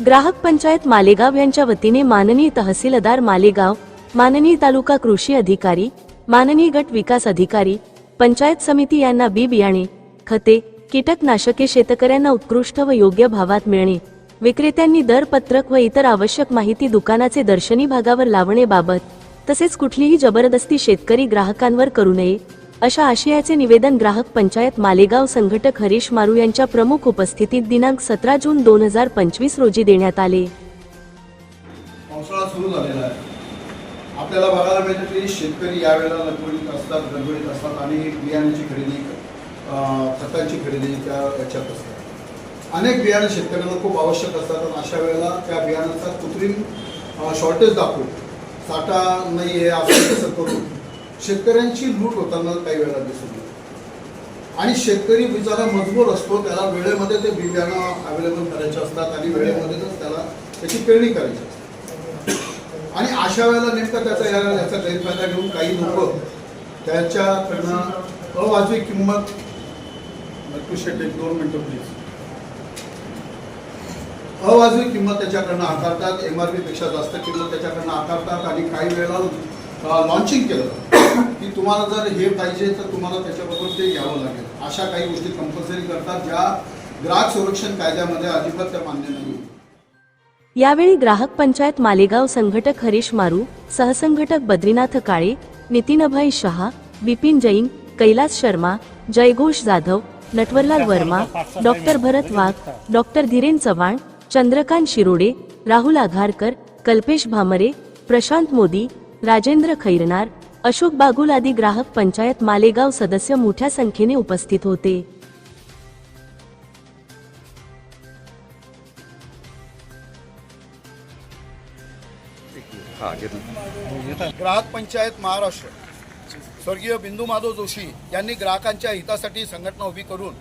ग्राहक पंचायत मालेगाव यांच्या वतीने माननीय तहसीलदार मालेगाव माननीय तालुका कृषी अधिकारी माननीय गट विकास अधिकारी पंचायत समिती यांना बी बियाणे खते कीटकनाशके शेतकऱ्यांना उत्कृष्ट व योग्य भावात मिळणे विक्रेत्यांनी दरपत्रक व इतर आवश्यक माहिती दुकानाचे दर्शनी भागावर लावणेबाबत तसेच कुठलीही जबरदस्ती शेतकरी ग्राहकांवर करू नये अशा आशयाचे निवेदन ग्राहक पंचायत मालेगाव संघटक हरीश मारू यांच्या प्रमुख उपस्थितीत दिनांक सतरा जून दोन हजार पंचवीस रोजी देण्यात आले. पावसाळा सुरू झालेला आहे. आपल्याला बघायला मिळतं की शेतकरी यावेळेला लगबडीत असतात गडबडीत असतात आणि बियाण्याची खरेदी खतांची खरेदी त्या याच्यात असतात. अनेक बियाणं शेतकऱ्यांना खूप आवश्यक असतात आणि अशा वेळेला त्या बियाणाचा कृत्रिम शॉर्टेज दाखवून साठा नाही आहे असं तसं करून शेतकऱ्यांची लूट होताना काही वेळा दिसून येते. आणि शेतकरी बिचारा मजबूर असतो त्याला वेळेमध्ये ते बियाणं अवेलेबल करायचे असतात आणि वेळेमध्येच त्याला त्याची पेरणी करायची असते. आणि अशा वेळेला नेमकं त्याचा या याचा गैरफायदा घेऊन काही लोक त्याच्याकडनं अवाजवी किंमत शेट एक दोन मिनटं प्लीज अवाजवी किंमत त्याच्याकडनं आकारतात एम आरपेक्षा जास्त किंमत त्याच्याकडनं आकारतात आणि काही वेळेला लॉन्चिंग केलं जातं. की तुम्हाला जर हे पाहिजे तर तुम्हाला त्याच्याबरोबर ते घ्यावं लागेल. अशा काही गोष्टी कंपल्सरी करतात ज्या ग्राहक संरक्षण कायद्यामध्ये अजिबात त्या मान्य नाही. यावेळी ग्राहक पंचायत मालेगाव संघटक हरीश मारू सहसंघटक बद्रीनाथ काळे नितीनभाई शहा बिपिन जैन कैलास शर्मा जयघोष जाधव नटवरलाल वर्मा डॉक्टर भरत वाघ डॉक्टर धीरेन चव्हाण चंद्रकांत शिरोडे राहुल आघारकर कल्पेश भामरे प्रशांत मोदी राजेंद्र खैरनार अशोक बागुल आदी ग्राहक पंचायत मालेगाव सदस्य मोठ्या संख्येने उपस्थित होते. ग्राहक पंचायत महाराष्ट्र स्वर्गीय बिंदू माधव जोशी यांनी ग्राहकांच्या हितासाठी संघटना उभी करून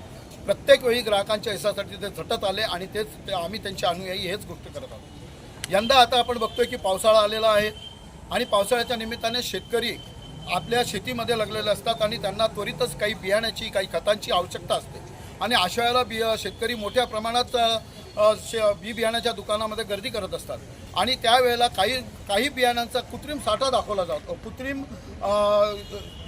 प्रत्येक वेळी ग्राहकांच्या हितासाठी ते झटत आले आणि तेच ते आम्ही त्यांचे अनुयायी हेच गोष्ट करत आहोत यंदा आता आपण बघतोय की पावसाळा आलेला आहे आणि पावसाळ्याच्या निमित्ताने शेतकरी आपल्या शेतीमध्ये लागलेले असतात आणि त्यांना त्वरितच काही बियाण्याची काही खतांची आवश्यकता असते. आणि अशा वेळेला बि शेतकरी मोठ्या प्रमाणात शे- बी बियाण्याच्या दुकानामध्ये गर्दी करत असतात. आणि त्यावेळेला काही काही बियाण्यांचा कृत्रिम साठा दाखवला जातो. कृत्रिम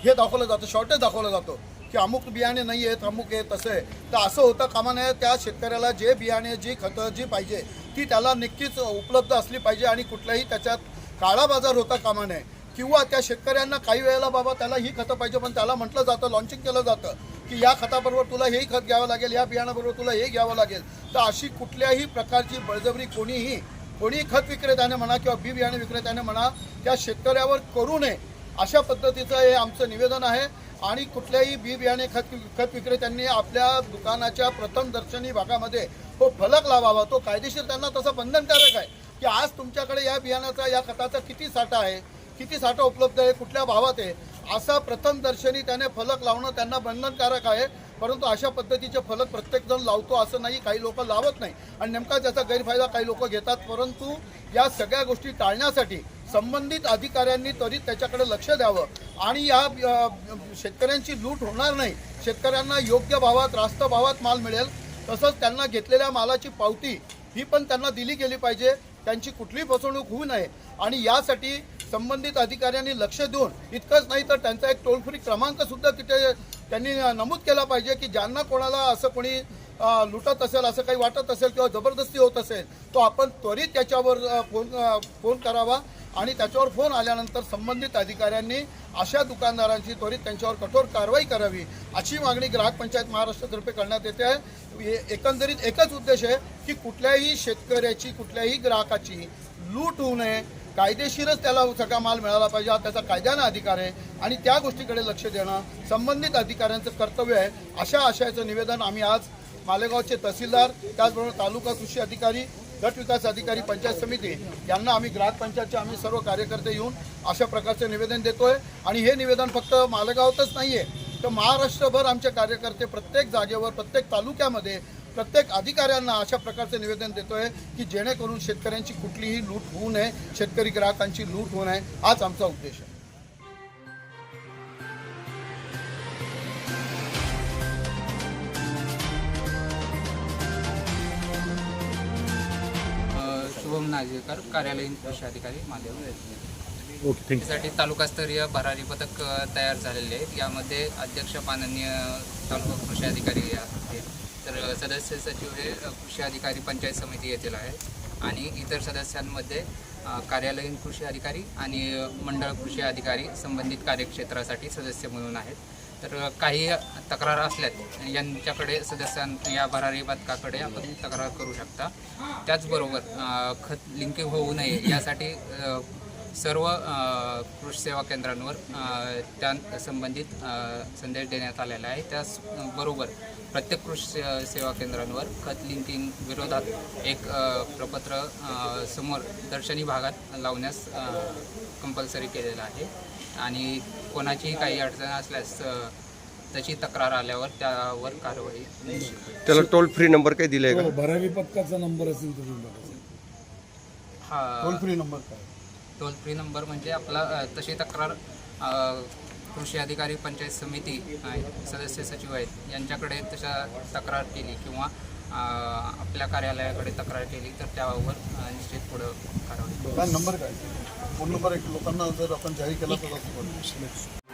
हे दाखवलं जातं शॉर्टेज दाखवलं जातं की अमुक बियाणे नाही आहेत अमुक आहे तसं आहे. तर असं होतं कामा नये त्या शेतकऱ्याला जे बियाणे जी खतं जी पाहिजे ती त्याला नक्कीच उपलब्ध असली पाहिजे आणि कुठल्याही त्याच्यात काळा बाजार होता कामा नये किंवा त्या शेतकऱ्यांना काही वेळेला बाबा त्याला ही खतं पाहिजे पण त्याला म्हटलं जातं लॉन्चिंग केलं जातं की या खताबरोबर तुला हेही खत घ्यावं लागेल या बियाणाबरोबर तुला हे घ्यावं लागेल. तर अशी कुठल्याही प्रकारची बळजबरी कोणीही कोणी खत विक्रेत्याने म्हणा किंवा बी बियाणे विक्रेत्याने म्हणा त्या शेतकऱ्यावर करू नये. अशा पद्धतीचं हे आमचं निवेदन आहे. आणि कुठल्याही बी बियाणे खत खत विक्रेत्यांनी आपल्या दुकानाच्या प्रथम दर्शनी भागामध्ये तो फलक लावावा. तो कायदेशीर त्यांना तसं बंधनकारक आहे की आज तुमच्याकडे या बियाणाचा या खताचा किती साठा आहे? किती साठा उपलब्ध आहे कुठल्या भावात आहे असा प्रथम दर्शनी त्याने फलक लावणं त्यांना बंधनकारक आहे. परंतु अशा पद्धतीचे फलक प्रत्येकजण लावतो असं नाही काही लोक लावत नाही. आणि नेमका त्याचा गैरफायदा काही लोक घेतात परंतु या सगळ्या गोष्टी टाळण्यासाठी संबंधित अधिकाऱ्यांनी त्वरित त्याच्याकडे लक्ष द्यावं. आणि या शेतकऱ्यांची लूट होणार नाही. शेतकऱ्यांना योग्य भावात रास्त भावात माल मिळेल. तसंच त्यांना घेतलेल्या मालाची पावती ही पण त्यांना दिली गेली पाहिजे. त्यांची कुठलीही फसवणूक होऊ नये. आणि यासाठी संबंधित अधिकाऱ्यांनी लक्ष देऊन इतकंच नाही तर त्यांचा एक टोल फ्री क्रमांक सुद्धा तिथे त्यांनी नमूद केला पाहिजे की ज्यांना कोणाला असं कोणी लुटत असेल असं काही वाटत असेल किंवा जबरदस्ती होत असेल तो आपण त्वरित त्याच्यावर फोन फोन करावा. आणि त्याच्यावर फोन आल्यानंतर संबंधित अधिकाऱ्यांनी अशा दुकानदारांची त्वरित त्यांच्यावर कठोर कारवाई करावी अशी मागणी ग्राहक पंचायत महाराष्ट्रातर्फे करण्यात येते. आहे एकंदरीत एकच उद्देश आहे की कुठल्याही शेतकऱ्याची कुठल्याही ग्राहकाची लूट होऊ नये. कायदेशीरच त्याला सगळा माल मिळाला पाहिजे हा त्याचा कायद्यानं अधिकार आहे. आणि त्या गोष्टीकडे लक्ष देणं संबंधित अधिकाऱ्यांचं कर्तव्य आहे. अशा आशयाचं निवेदन आम्ही आज मालेगावचे तहसीलदार त्याचबरोबर तालुका कृषी अधिकारी गट विकास अधिकारी पंचायत समिती यांना आम्ही ग्राहक पंचायतचे आम्ही सर्व कार्यकर्ते येऊन अशा प्रकारचे निवेदन देतोय. आणि हे निवेदन फक्त मालेगावातच नाही आहे तर महाराष्ट्रभर आमचे कार्यकर्ते प्रत्येक जागेवर प्रत्येक तालुक्यामध्ये प्रत्येक अधिकाऱ्यांना अशा प्रकारचे निवेदन देतोय की जेणेकरून शेतकऱ्यांची कुठलीही लूट होऊ नये शेतकरी ग्राहकांची लूट होऊ नये. हाच आमचा उद्देश आहे. अधिकार कार्यालयीन कृषी अधिकारी महादेव ओके थँक्यू यासाठी तालुकास्तरीय भरारी पथक तयार झालेले आहेत. यामध्ये अध्यक्ष माननीय तालुका कृषी अधिकारी आहेत. तर सदस्य सचिव हे कृषी अधिकारी पंचायत समिती येथील आहे. आणि इतर सदस्यांमध्ये कार्यालयीन कृषी अधिकारी आणि मंडळ कृषी अधिकारी संबंधित कार्यक्षेत्रासाठी सदस्य म्हणून आहेत. तर काही तक्रार असल्यात यांच्याकडे सदस्यां या भरारी पथकाकडे आपण तक्रार करू शकता. त्याचबरोबर खत लिंकिंग होऊ नये यासाठी सर्व कृषी सेवा केंद्रांवर त्या संबंधित संदेश देण्यात आलेला आहे त्याचबरोबर प्रत्येक कृषी सेवा केंद्रांवर खत लिंकिंग विरोधात एक प्रपत्र समोर दर्शनी भागात लावण्यास कंपल्सरी केलेलं आहे आणि कोणाचीही काही अडचण असल्यास त्याची तक्रार आल्यावर त्यावर कारवाई. त्याला टोल फ्री नंबर काही दिलाय का हो, भरारी पथकाचा नंबर असेल तर. हा टोल फ्री नंबर काय टोल फ्री नंबर म्हणजे आपला तशी तक्रार कृषी अधिकारी पंचायत समिती सदस्य सचिव आहेत यांच्याकडे तशा तक्रार केली किंवा आपल्या कार्यालयाकडे तक्रार केली तर त्यावर निश्चित पुढं कारवाई काय नंबर काय फोन नंबर एक लोकांना जर आपण जाहीर केला तर.